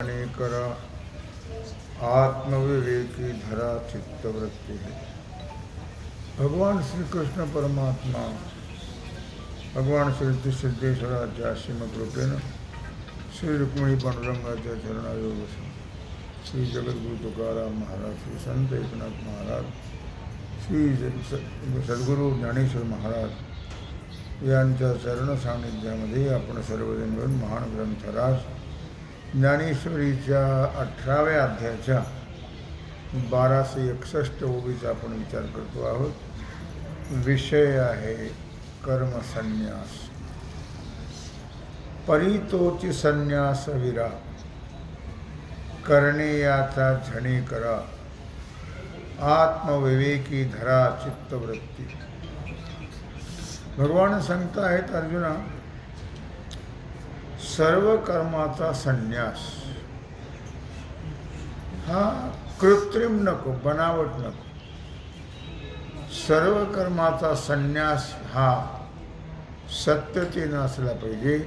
आणि करा आत्मविवेकी धरा चित्तवृत्ती भगवान श्रीकृष्ण परमात्मा भगवान श्री सिद्धेश्वराच्या श्रीमकृपेनं श्री रुक्मिणी पांडुरंगाच्या चरणायोग श्री जगद्गुरु तुकाराम महाराज श्री संत एकनाथ महाराज श्री सद्गुरू ज्ञानेश्वर महाराज यांच्या चरण सान्निध्यामध्ये आपण सर्वजण मिळून महान ग्रंथराज ज्ञानेश्वरीच्या अठराव्या अध्यायाच्या बाराशे एकसष्ट ओबीचा आपण विचार करतो आहोत. विषय आहे कर्मसन्यास. परितोची संन्यास विरा. करणे याचा झणे करा. आत्मविवेकी धरा चित्तवृत्ती. भगवान सांगता आहेत अर्जुना सर्व कर्माचा संन्यास. हा कृत्रिम नको बनावट नको. सर्व कर्माचा संन्यास हा सत्यतेनं असला पाहिजे.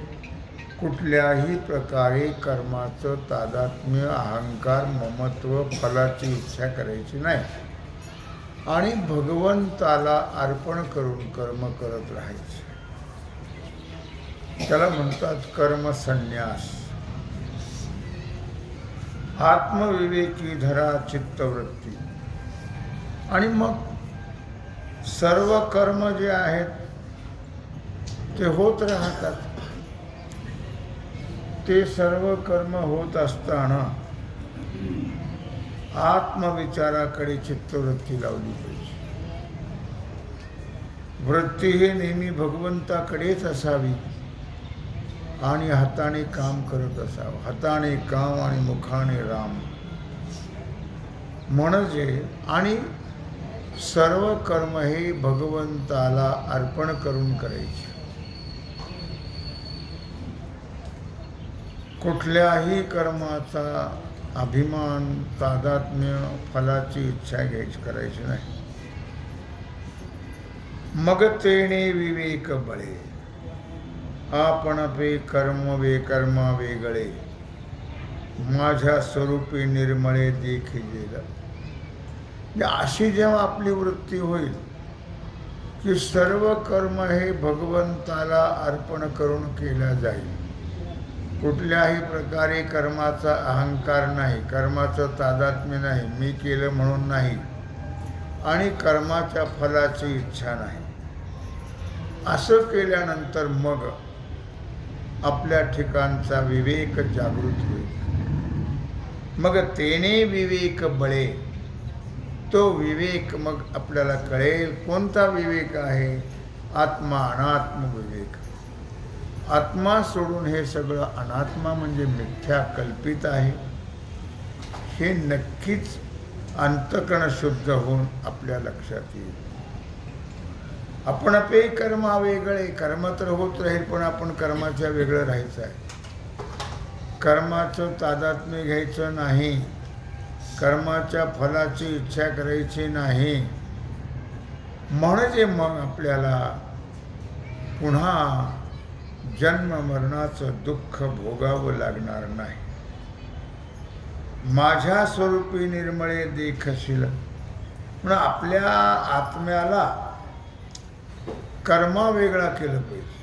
कुठल्याही प्रकारे कर्माचं तादात्म्य अहंकार ममत्व फलाची इच्छा करायची नाही. आणि भगवंताला अर्पण करून कर्म करत राहायचे. त्याला म्हणतात कर्मसन्यास. आत्मविवेकी धरा चित्तवृत्ती. आणि मग सर्व कर्म जे आहेत ते होत राहतात. ते सर्व कर्म होत असताना आत्मविचाराकडे चित्तवृत्ती लावली पाहिजे. वृत्ती हे नेहमी भगवंताकडेच असावी. आणि हाताने काम करत असावं. हाताने काम आणि मुखाने राम. म्हणजे आणि सर्व कर्म हे भगवंताला अर्पण करून करायचे. कुठल्याही कर्माचा अभिमान तादात्म्य फलाची इच्छा घ्यायची करायची नाही. मग तेणे विवेक बळे. आपण पे कर्म वे कर्मा वेगळे माझ्या स्वरूपी निर्मळे देखील म्हणजे अशी जेव्हा आपली वृत्ती होईल की सर्व कर्म हे भगवंताला अर्पण करून केल्या जाईल. कुठल्याही प्रकारे कर्माचा अहंकार नाही कर्माचं तादात्म्य नाही मी केलं म्हणून नाही आणि कर्माच्या फलाची इच्छा नाही. असं केल्यानंतर मग आपल्या ठिकाणचा विवेक जागृत होईल. मग तेने विवेक बळे. तो विवेक मग आपल्याला कळेल कोणता विवेक आहे? आत्मा अनात्म विवेक. आत्मा सोडून हे सगळं अनात्मा म्हणजे मिथ्या कल्पित आहे. हे नक्कीच अंतकरण शुद्ध होऊन आपल्या लक्षात येईल. आपण पे कर्म वेगळे कर्म तर होत राहील पण आपण कर्माच्या वेगळं राहायचं आहे. कर्माचं तादात्म्य घ्यायचं नाही. कर्माच्या फलाची इच्छा करायची नाही. म्हणजे मग आपल्याला पुन्हा जन्म मरणाचं दुःख भोगावं लागणार नाही. माझ्या स्वरूपी निर्मळे देखशील. म्हणून आपल्या आत्म्याला कर्मा वेगळा केलं पाहिजे.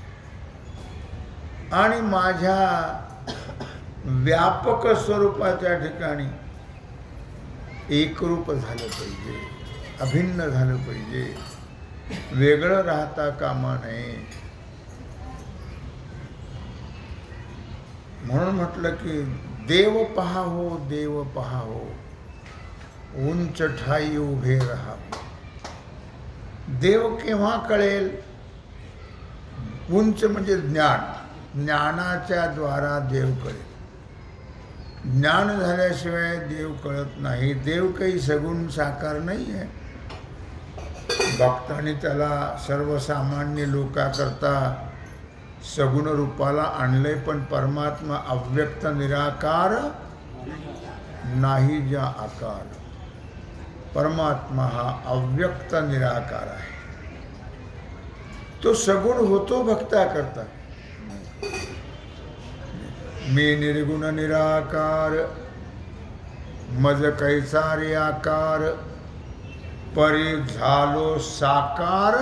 आणि माझ्या व्यापक स्वरूपाच्या ठिकाणी एकरूप झालं पाहिजे अभिन्न झालं पाहिजे वेगळं राहता कामा नये. म्हणून म्हटलं की देव पहा हो देव पहा हो उंच ठाई उभे राहा देव केव्हा कळेल? उंच म्हणजे ज्ञान. ज्ञानाच्या द्वारा देव कळेल. ज्ञान झाल्याशिवाय देव कळत नाही. देव काही सगुण साकार नाही आहे भक्तांनी त्याला सर्वसामान्य लोकाकरता सगुण रूपाला आणलंय पण परमात्मा अव्यक्त निराकार नाही ज्या आकार. परमात्मा हा अव्यक्त निराकार आहे. तो सगुण होतो भक्ता करता मी निर्गुण निराकार मज कैसारे आकार परी झालो साकार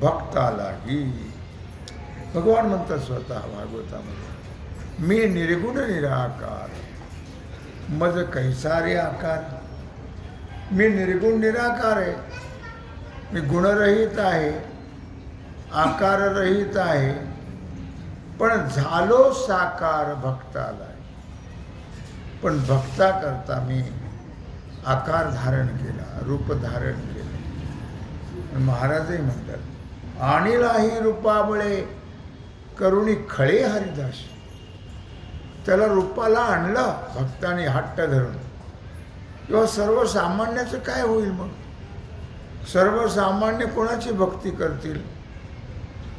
भक्तालाही. भगवान म्हणतात स्वतः भागवतामध्ये मी निर्गुण निराकार मज कैसारे आकार. मी निर्गुण निराकार आहे. मी गुणरहित आहे. आकाररहित आहे. पण झालो साकार भक्ताला पण भक्ता करता मी आकार धारण केला रूप धारण केलं. महाराजही म्हणतात आणिलाही रूपाबळे करुणी खळे हरिदास. त्याला रूपाला आणलं भक्ताने हट्ट धरून. किंवा सर्वसामान्याचं काय होईल मग? सर्वसामान्य कोणाची भक्ती करतील?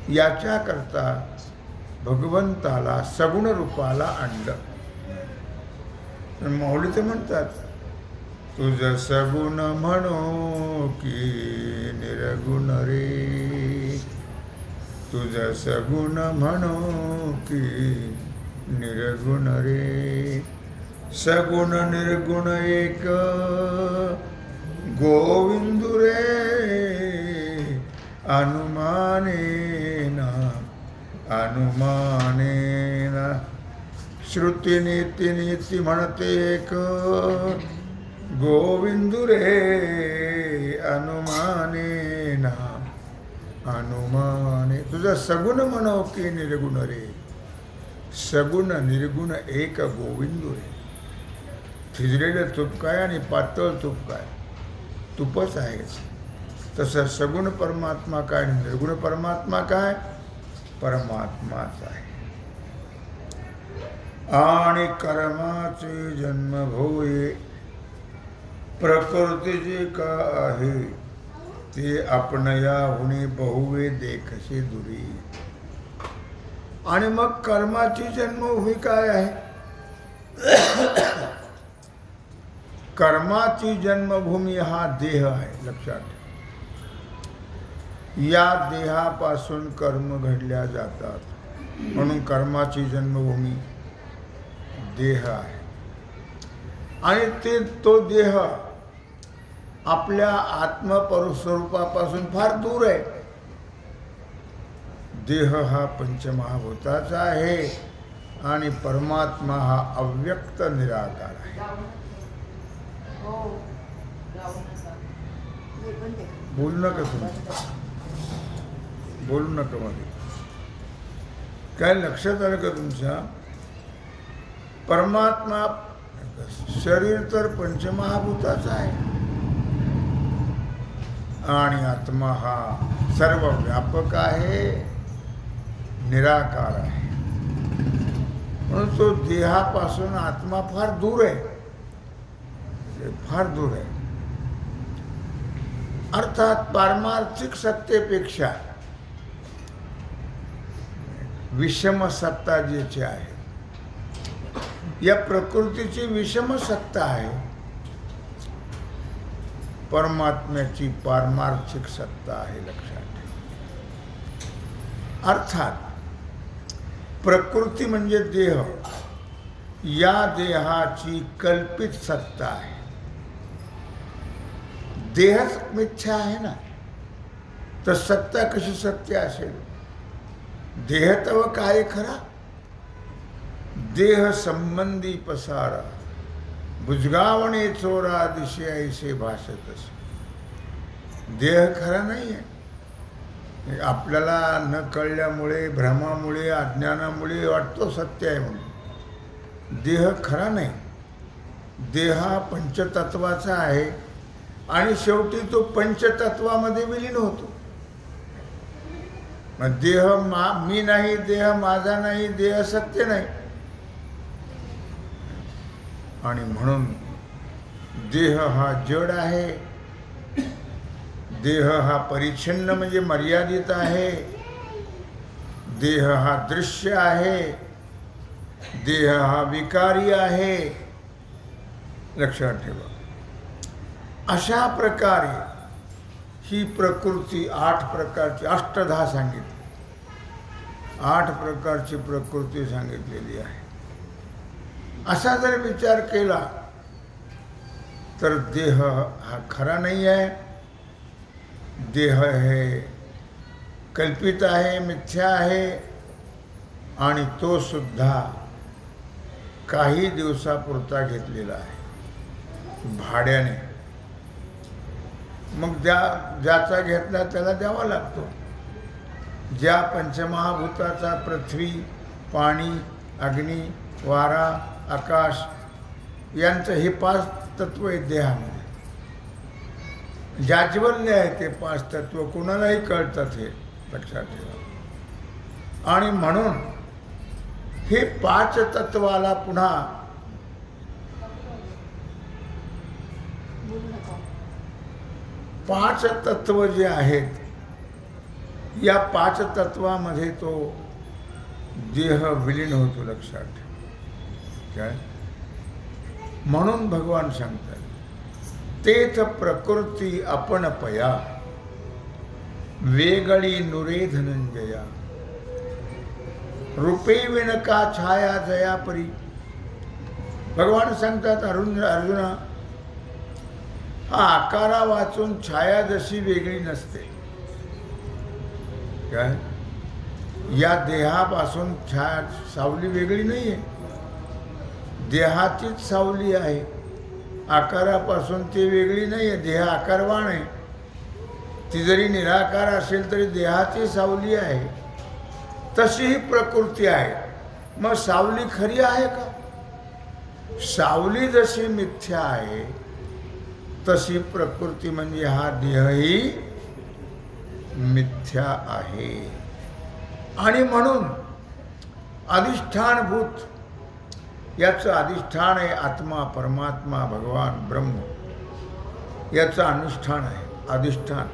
याच्याकरता भगवंताला सगुण रूपाला आणलं. माऊली ते म्हणतात तुझ सगुण म्हणो की निर्गुण रे. तुझ सगुण म्हणो की निर्गुण रे. सगुण निर्गुण एक गोविंदुरे रे. अनुमानेना अनुमानेना श्रुती नीती म्हणते एक गोविंदू रे अनुमानेना अनुमाने तुझा सगुण म्हणव की निर्गुण रे सगुण निर्गुण एक गोविंदू रे थिजलेलं तूप काय आणि पातळ तूप काय? तुपच आहेच. तसं सगुण परमात्मा काय निर्गुण परमात्मा काय? परमात्माच आहे. आणि कर्माचे जन्म भोये प्रकृतीचे का आहे ते आपण या होणे बहुवे देखसे दुरी. आणि मग कर्माची जन्मभूमी काय आहे? कर्माची जन्मभूमी हा देह आहे लक्षात ठेवा. या देहापासून कर्म घडल्या जातात. म्हणून कर्माची जन्मभूमी देह आहे. आणि ते तो देह आपल्या आत्मपरस्वरूपापासून फार दूर आहे. देह हा पंचमहाभूताचा आहे आणि परमात्मा हा अव्यक्त निराकार आहे. बोलू नका तुम्ही. बोलू नका मध्ये काय लक्षात आलं का तुमच्या? परमात्मा शरीर तर पंचमहाभूताचा आहे. आणि आत्मा हा सर्व व्यापक आहे निराकार आहे. म्हणून तो देहापासून आत्मा फार दूर आहे. फार दूर आहे. अर्थात पारमार्थिक सत्तेपेक्षा विषम सत्ता जी ज्याची आहे. या प्रकृतीची विषम सत्ता आहे. परमात्म्याची पारमार्थिक सत्ता आहे लक्षात अर्थात, प्रकृती म्हणजे देह. या देहाची कल्पित सत्ता आहे. देहच मिथ्या आहे ना? तर सत्ता कशी सत्य असेल? देहतव काय खरा? देह संबंधी पसारा. बुजगावणे चोरा दिशे ऐसे भाषत असे. देह खरा नाही आहे आपल्याला न कळल्यामुळे भ्रमामुळे अज्ञानामुळे वाटतो सत्य आहे म्हणून. देह खरा नाही. देह हा पंचतत्वाचा आहे आणि शेवटी तो पंचतत्वामध्ये विलीन होतो. मग देह मा मी नाही देह माझा नाही देह सत्य नाही. आणि म्हणून देह हा जड आहे. देह हा परिच्छिन्न म्हणजे मर्यादित आहे. देह हा दृश्य आहे. देह हा विकारी आहे. लक्षात ठेवा. अशा प्रकारे ही प्रकृती आठ प्रकारची अष्टधा सांगितली. आठ प्रकारची प्रकृती सांगितलेली आहे. असा जर विचार केला तर देह हा खरा नाही आहे. देह हे कल्पित आहे मिथ्या आहे आणि तो सुद्धा काही दिवसापुरता घेतलेला आहे. भाड्याने. मग ज्या ज्याचा घेतला त्याला द्यावा लागतो. ज्या पंचमहाभूताचा पृथ्वी पाणी अग्नी वारा आकाश यांचं हे पाच तत्व आहे देहामध्ये. जाज्वल्य आहे ते पाच तत्व कोणालाही कळतात हे लक्षात ठेवा. आणि म्हणून हे पाच तत्वाला पुन्हा पाच तत्व जे आहेत या पाच तत्वामध्ये तो देह विलीन होतो लक्षात काय म्हणून भगवान सांगतात तेच प्रकृती आपण पया वेगळी नुरे धनंजया रूपे विणका छाया जया परी. भगवान सांगतात अरुण अर्जुना आकारा वाचून छाया जशी वेगळी नसते. काय? या देहापासून छाया सावली वेगळी नाही आहे देहाचीच सावली आहे. आकारापासून ती वेगळी नाही आहे देह आकारवाण आहे. ती जरी निराकार असेल तरी देहाची सावली आहे. तशी ही प्रकृती आहे. मग सावली खरी आहे का? सावली जशी मिथ्या आहे तशी प्रकृती म्हणजे हा देहही मिथ्या आहे. आणि म्हणून अधिष्ठानभूत याचं अधिष्ठान आहे आत्मा परमात्मा भगवान ब्रह्म. याचं अनुष्ठान आहे अधिष्ठान.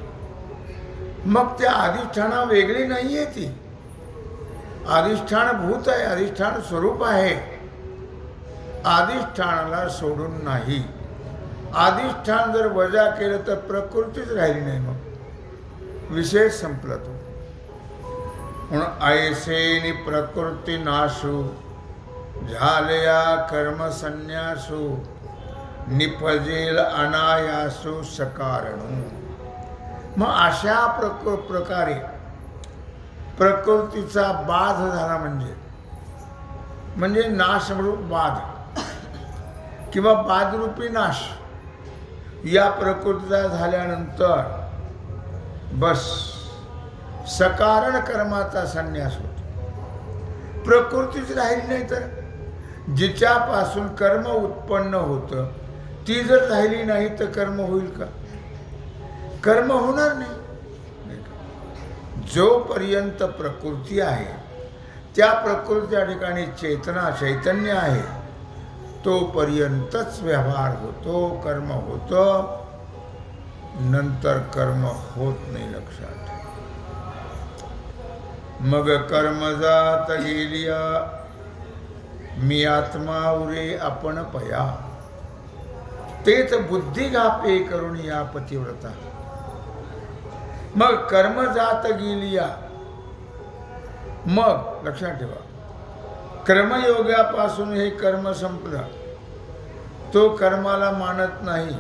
मग त्या अधिष्ठाना वेगळी नाही आहे ती अधिष्ठानभूत आहे अधिष्ठान स्वरूप आहे. अधिष्ठानाला सोडून नाही. अधिष्ठान जर वजा केलं तर प्रकृतीच राहिली नाही मग. विषय संपला तो. म्हणून ऐसेनी प्रकृती नाशू झालया कर्मसन्यासू निपजेल अनायासू सकारणू. मग अशा प्रक प्रकारे प्रकृतीचा बाध झाला म्हणजे म्हणजे नाशरूप बाध. किंवा बादरूपी नाश. या प्रकृतीचा झाल्यानंतर बस. सकारण कर्माचा संन्यास होतो. प्रकृतीच राहिली नाही तर जिच्यापासून कर्म उत्पन्न होतं ती जर राहिली नाही तर कर्म होईल का? कर्म होणार नाही. जोपर्यंत प्रकृती आहे त्या प्रकृतीच्या ठिकाणी चेतना चैतन्य आहे तोपर्यंतच व्यवहार होतो कर्म होतं नंतर कर्म होत नाही लक्षात. मग कर्म जात गेलिया मी आत्मा उरे आपण पया. तेच बुद्धिघापे करून या पतिव्रता. मग कर्म जात गेलिया मग लक्षात ठेवा. कर्मयोगापासून हे कर्म संपलं. तो कर्माला मानत नाही.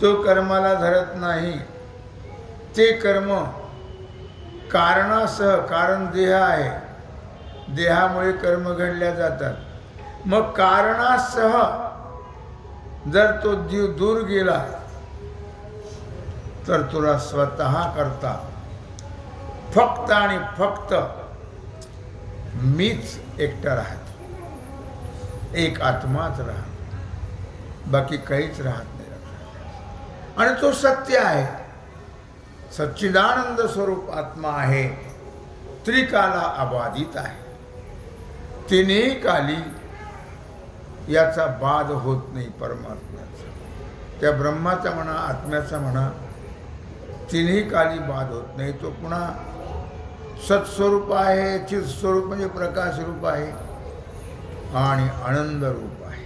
तो कर्माला धरत नाही. ते कर्म कारणासह कारण देह आहे. देहामुळे कर्म घडल्या जातात. मग कारणासह जर तो जीव दूर गेला तर तुला स्वतः करता. फक्त आणि फक्त मीच एकटा राहतो. एक आत्माच राहतो. बाकी काहीच राहत नाही. आणि तो सत्य आहे. सच्चिदानंद स्वरूप आत्मा आहे. त्रिकाला अबाधित आहे. तिन्ही काली याचा बाध होत नाही परमात्म्याचा. त्या ब्रह्माचा म्हणा आत्म्याचा म्हणा तिन्ही काली बाध होत नाही. तो पुन्हा सत्स्वरूप आहे चित स्वरूप म्हणजे प्रकाश रूप आहे आणि आनंद रूप आहे.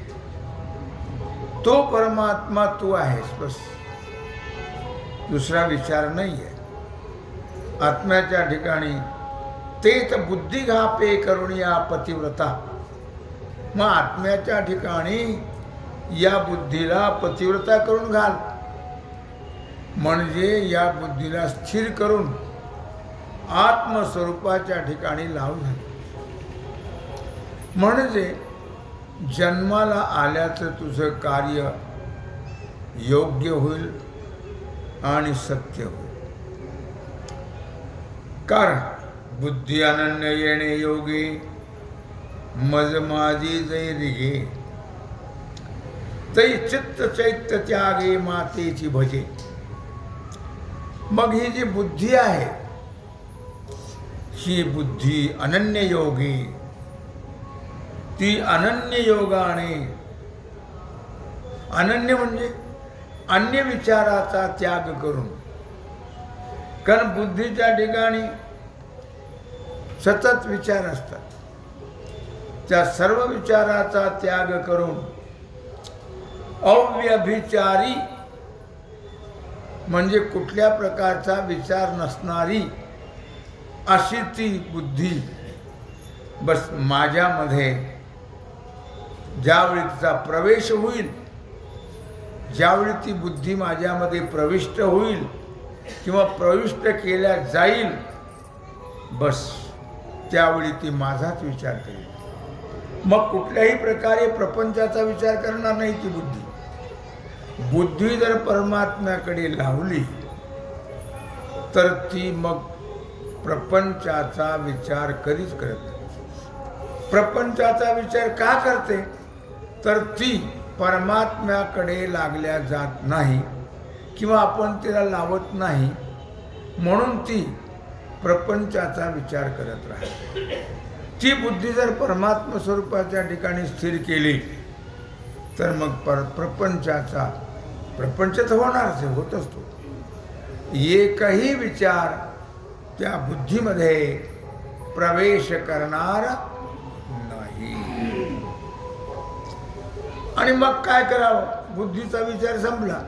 तो परमात्मा तू आहेस बस. दुसरा विचार नाही आहे आत्म्याच्या ठिकाणी तेच बुद्धी घापे करून या पतिव्रता. मग आत्म्याच्या ठिकाणी या बुद्धीला पतिव्रता करून घाल. म्हणजे या बुद्धीला स्थिर करून आत्मस्वरूपाच्या ठिकाणी लावून म्हणजे जन्माला आल्याचं तुझं कार्य योग्य होईल आणि सत्य होईल. कारण बुद्धी अनन्य येणे योगी मज माझी जै तै चित्त चैत्य त्यागे मातेची भजे. मग ही जी बुद्धी आहे ही बुद्धी अनन्य योगी ती अनन्य योगाने अनन्य म्हणजे अन्य विचाराचा त्याग करून. कारण बुद्धीच्या ठिकाणी सतत विचार असतात. त्या सर्व विचाराचा त्याग करून अव्यभिचारी म्हणजे कुठल्या प्रकारचा विचार नसणारी अशी ती बुद्धी बस माझ्यामध्ये ज्यावेळी तिचा प्रवेश होईल ज्यावेळी ती बुद्धी माझ्यामध्ये प्रविष्ट होईल किंवा प्रविष्ट केल्या जाईल बस त्यावेळी ती माझाच विचार करेल. मग कुठल्याही प्रकारे प्रपंचाचा विचार करणार नाही ती बुद्धी. बुद्धी जर परमात्म्याकडे लावली तर ती मग प्रपंचाचा विचार कधीच करत नाही. प्रपंचाचा विचार का करते? तर ती परमात्म्याकडे लागल्या जात नाही किंवा आपण तिला लावत नाही म्हणून ती प्रपंचाचा विचार करत राहते. ती बुद्धी जर परमात्म स्वरूपाच्या ठिकाणी स्थिर केली तर मग पर प्रपंचाचा प्रपंच तर होणारच होत असतो एकही विचार त्या बुद्धीमध्ये प्रवेश करणार नाही. आणि मग काय करावं? बुद्धीचा विचार संपला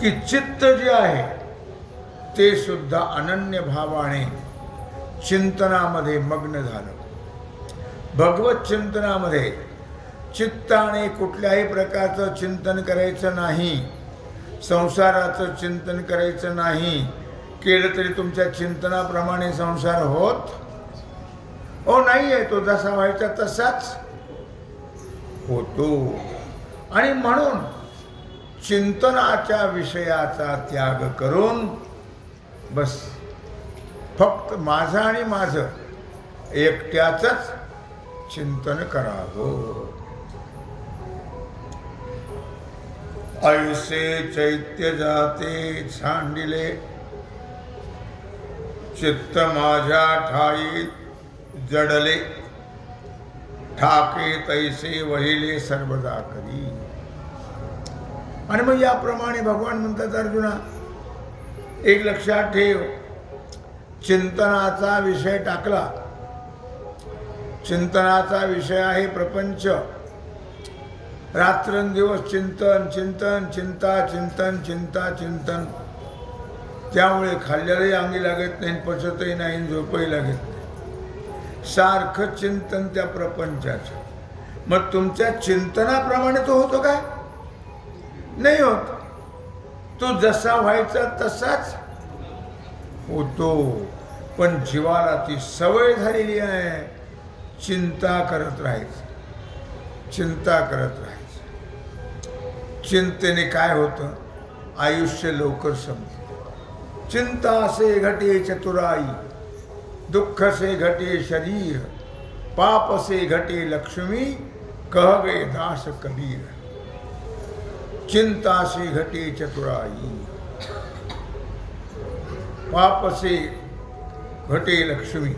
की चित्त जे आहे ते सुद्धा अनन्य भावाने चिंतनामध्ये मग्न झालं. भगवत चिंतनामध्ये चित्ताने कुठल्याही प्रकारचं चिंतन करायचं नाही संसाराचं चिंतन करायचं नाही केलं तरी तुमच्या चिंतनाप्रमाणे संसार होत. हो नाही आहे तो जसा व्हायचा तसाच होतो. आणि म्हणून चिंतनाच्या विषयाचा त्याग करून बस फक्त माझं आणि माझं एकट्याचंच चिंतन करावं. ऐसे चैत्य जाते सांडिले चित्त माझ्या ठाई जडले. ठाके तैसे वहिले सर्वदा करी. आणि मग याप्रमाणे भगवान म्हणतात अर्जुना एक लक्षात ठेव. चिंतनाचा विषय टाकला. चिंतनाचा विषय आहे प्रपंच. रात्रंदिवस चिंतन चिंतन चिंता चिंतन चिंता चिंतन. त्यामुळे खाल्ल्यालाही अंगी लागत नाही पचतही नाही झोपही लागत नाही. सारखं चिंतन त्या प्रपंचाचं. मग तुमच्या चिंतनाप्रमाणे तो होतो काय? नाही होत. तो जसा व्हायचा तसाच होतो. पण जीवाला ती सवय झालेली आहे. चिंता करत राहायचं. चिंता करत राहायचं. चिंतेने काय होतं? आयुष्य लवकर संपतं. चिंता से घटे चतुराई दुःख से घटे शरीर पाप से घटे लक्ष्मी कह गए दास कबीर। चिंता से घटे चतुराई पाप से घटे लक्ष्मी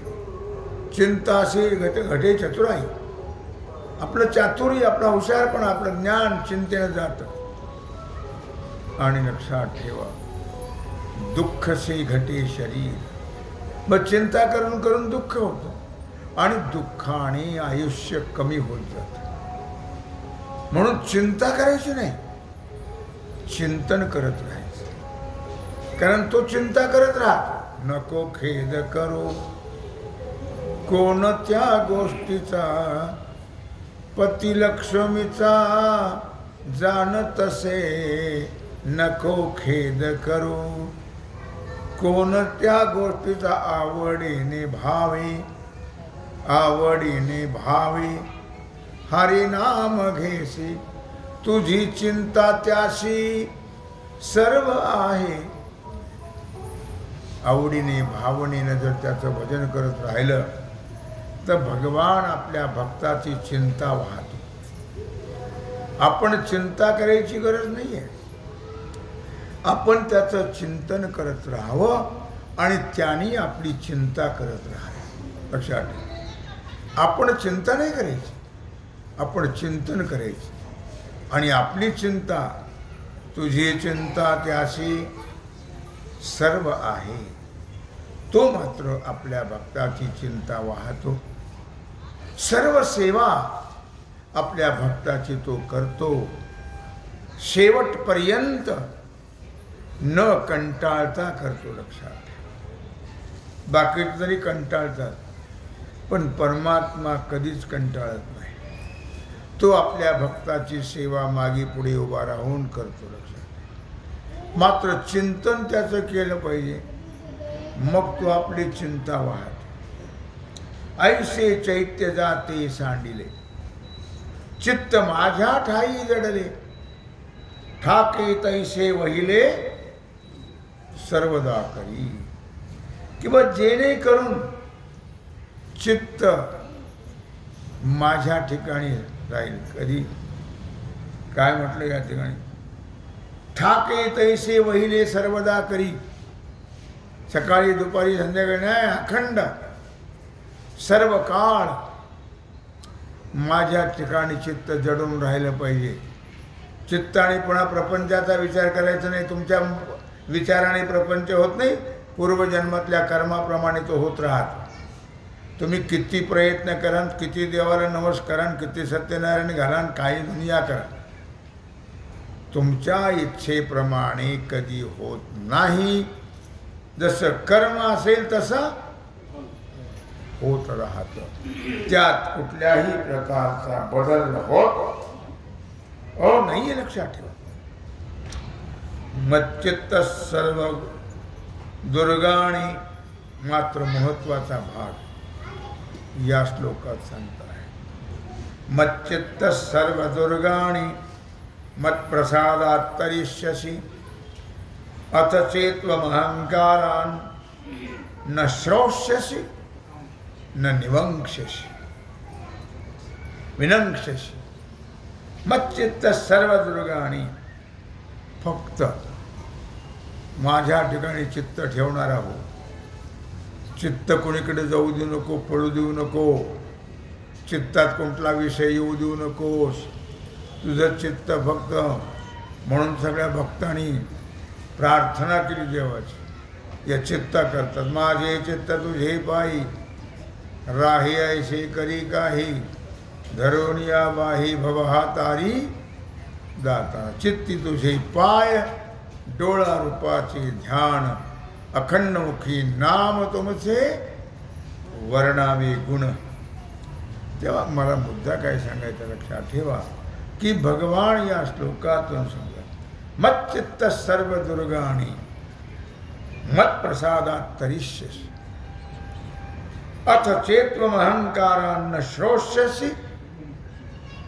चिंता से घटे घटे चतुराई। आपलं चातुर्य आपला हुशारपणा आपलं ज्ञान चिंतेनं जातं. आणि लक्षात ठेवा दुःख से घटे शरीर. मग चिंता करून करून दुःख होतं. आणि दुःखाने आयुष्य कमी होत जातं. म्हणून चिंता करायची नाही. चिंतन करत राहायचं. कारण तो चिंता करत राहतो. नको खेद करो. कोणत्या गोष्टीचा? पतिलक्ष्मीचा जाण तसे नको खेद करू. कोणत्या गोष्टीचा आवडीने भावे आवडीने भावे हरिनाम घेसी तुझी चिंता त्याशी सर्व आहे. आवडीने भावनेनं जर त्याचं भजन करत राहिलं तर भगवान आपल्या भक्ताची चिंता वाहतो. आपण चिंता करायची गरज नाही आहे आपण त्याचं चिंतन करत राहावं आणि त्यांनी आपली चिंता करत राहावी. लक्षात आपण चिंता नाही करायची. आपण चिंतन करायची. आणि आपली चिंता तुझी चिंता त्याशी सर्व आहे. तो मात्र आपल्या भक्ताची चिंता वाहतो. सर्व सेवा आपल्या भक्ताची तो करतो. शेवटपर्यंत न कंटाळता करतो लक्षात. बाकी तरी कंटाळतात पण परमात्मा कधीच कंटाळत नाही. तो आपल्या भक्ताची सेवा मागे पुढे उभा राहून करतो लक्षात. मात्र चिंतन त्याचं केलं पाहिजे. मग तो आपली चिंता वाहत. ऐसे चैत्य जाते सांडिले. चित्त माझ्या ठाई जडले. ठाके तैसे वहिले सर्वदा करी. किंवा जेणेकरून चित्त माझ्या ठिकाणी राहील. कधी? काय म्हटलं या ठिकाणी? ठाके तैसे वहिले सर्वदा करी. सकाळी दुपारी संध्याकाळी नाही अखंड. सर्व काळ माझ्या ठिकाणी चित्त जडून राहिलं पाहिजे. चित्त आणि पुन्हा प्रपंचाचा विचार करायचा नाही. तुमच्या विचाराने प्रपंच होत नाही. पूर्वजन्मातल्या कर्माप्रमाणे तो होत राहत. तुम्ही किती प्रयत्न कराल किती देवाला नमस्कारान किती सत्यनारायण घालान काही दुनिया करा. तुमच्या इच्छेप्रमाणे कधी होत नाही. जसं कर्म असेल तसं होत राहत. त्यात कुठल्याही प्रकारचा बदल होत. हो नाहीये लक्षात ठेवा. मच्चित्त सर्व दुर्गाणी मात्र महत्त्वाचा भाग या श्लोकात सांगत आहे. मच्चित्त सर्व दुर्गाणी मत्प्रसादात तरिष्यसी अथ चेत्वमहंकारान न श्रोष्यसी न निवंक्षसी विनंक्षसी मच्चित्त सर्व दुर्गाणी फक्त माझ्या ठिकाणी चित्त ठेवणारा हो. चित्त कोणीकडे जाऊ देऊ नको पळू देऊ नको. चित्तात कोणता विषय येऊ देऊ नकोस. तुझं चित्त फक्त म्हणून सगळ्या भक्तांनी प्रार्थना केली देवाची. या चित्त करतात. माझे चित्त तुझे पायी. राही ऐसे करी काही. धरून या बाही भवहा तारी. दाता। चित्ती तुझे पाय डोळा रूपाचे ध्यान अखंडमुखी नाम तुमचे वर्णावे गुण। तेव्हा मला मुद्दा काय सांगायचा लक्षात ठेवा की भगवान या श्लोकातून सांगत मच्चित्त सर्व दुर्गाणी मत्प्रसादात तरिष्यसी। अथ चेत्वमहंकारान्न श्रोष्यसि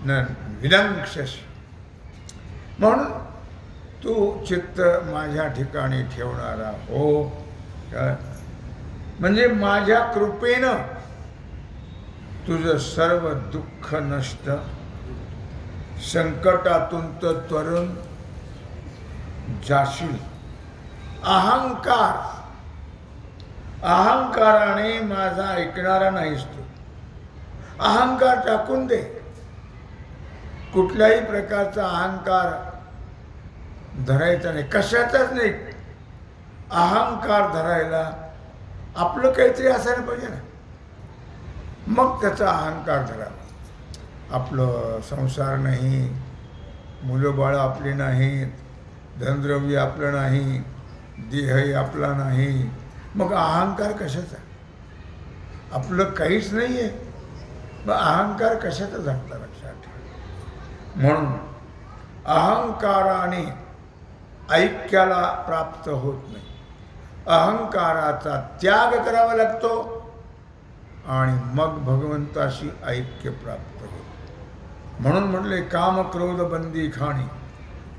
न विनंक्षसी म्हणून तू चित्त माझ्या ठिकाणी ठेवणारा हो. म्हणजे माझ्या कृपेनं तुझं सर्व दुःख नष्ट संकटातून तर त्वरून जाशील. अहंकार अहंकाराने माझा ऐकणारा नाहीस तू. अहंकार टाकून दे. कुठल्याही प्रकारचा अहंकार धरायचा नाही. कशाचाच नाही. अहंकार धरायला आपलं काहीतरी असायला पाहिजे ना. मग त्याचा अहंकार धरावा आपलं संसार नाही मुलं बाळं आपली नाहीत धनद्रव्य आपलं नाही देहही आपला नाही. मग अहंकार कशाचा? आपलं काहीच नाही आहे मग अहंकार कशाचा झाला लक्षात ठेवा. म्हणून अहंकाराने ऐक्याला प्राप्त होत नाही. अहंकाराचा त्याग करावा लागतो आणि मग भगवंताशी ऐक्य प्राप्त होत. म्हणून म्हणले काम क्रोध बंदी खाणी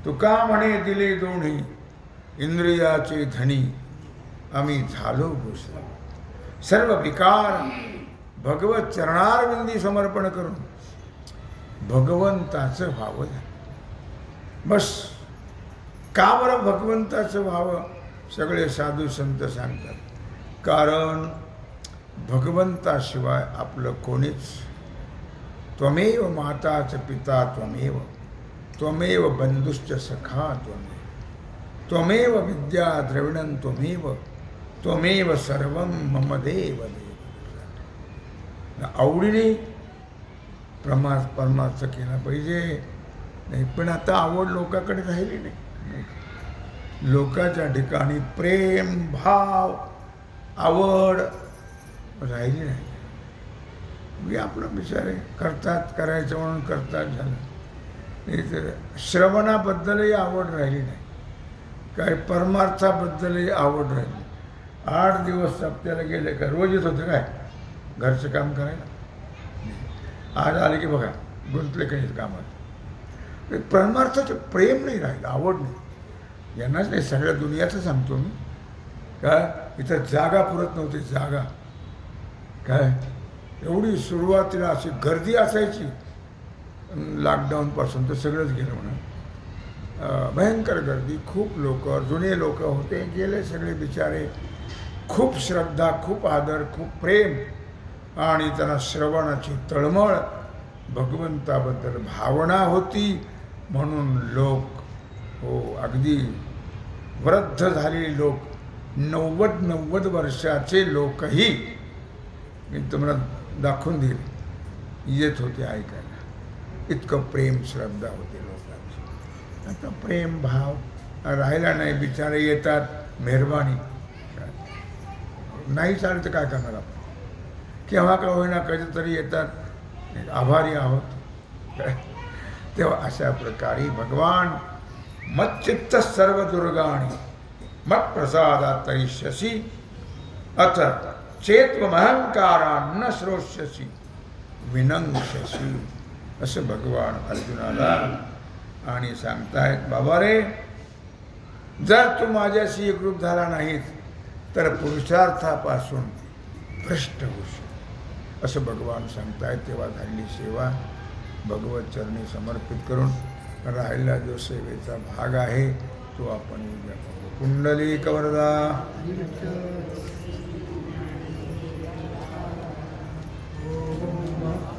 तुका म्हणे दिले दोन्ही? इंद्रियाचे धनी. आम्ही झालो घोषणा सर्व विकार भगवत चरणारविंदी समर्पण करून भगवंताचं व्हावं बस. का बरं भगवंताचं व्हावं सगळे साधू संत सांगतात. कारण भगवंताशिवाय आपलं कोणीच त्वमेव माताच पिता त्वमेव त्वमेव बंधुश्च सखा त्वमेव त्वमेव विद्या द्रविणं त्वमेव त्वमेव सर्व मम देव देव. आवडीने प्रमा परमार्थ केला पाहिजे. नाही पण आता आवड लोकांकडे राहिली नाही. लोकांच्या ठिकाणी प्रेम भाव आवड राहिली नाही. मी आपलं आहे करतात करायचं म्हणून करतात झालं. नाही तर श्रवणाबद्दलही आवड राहिली नाही. काय परमार्थाबद्दलही आवड राहिली आठ दिवस सप्त्याला गेले का रोज येत होते काय? घरचं काम करायला? आज आले की बघा गुंतले काही कामात परमार्थाचं प्रेम नाही राहिलं आवड नाही. यांनाच नाही सगळ्या दुनियाचं सांगतो मी. काय? इथं जागा पुरत नव्हती जागा. काय? एवढी सुरुवातीला अशी गर्दी असायची. लॉकडाऊनपासून तर सगळंच गेलं म्हणा भयंकर गर्दी खूप लोक जुने लोक होते गेले सगळे बिचारे. खूप श्रद्धा खूप आदर खूप प्रेम. आणि त्यांना श्रवणाची तळमळ भगवंताबद्दल भावना होती. म्हणून लोक हो अगदी वृद्ध झालेले लोक नव्वद नव्वद वर्षाचे लोकही मी तुम्हाला दाखवून देईल येत होते ऐकायला. इतकं प्रेम श्रद्धा होते लोकांची. आता प्रेम भाव राहिला नाही बिचारे येतात मेहरबानी. नाही चालेल तर काय करणार आपण? केव्हा का होईना कधीतरी येतात. आभारी आहोत. तेव्हा अशा प्रकारे भगवान मच्चित्त सर्व दुर्गाणी मत्प्रसादात तरिष्यसी अथ चेत्वमहंकारा न श्रोष्यसी विनंगशसी असं भगवान अर्जुनाला आणि सांगतायत बाबा रे जर तू माझ्याशी एकरूप झाला नाहीस तर पुरुषार्थापासून भ्रष्ट होशील. असं भगवान सांगतायत तेव्हा झालेली सेवा भगवत चरणी समर्पित करून राहिला जो सेवेचा भाग आहे तो आपण उद्या कुंडली कवरदा Oh,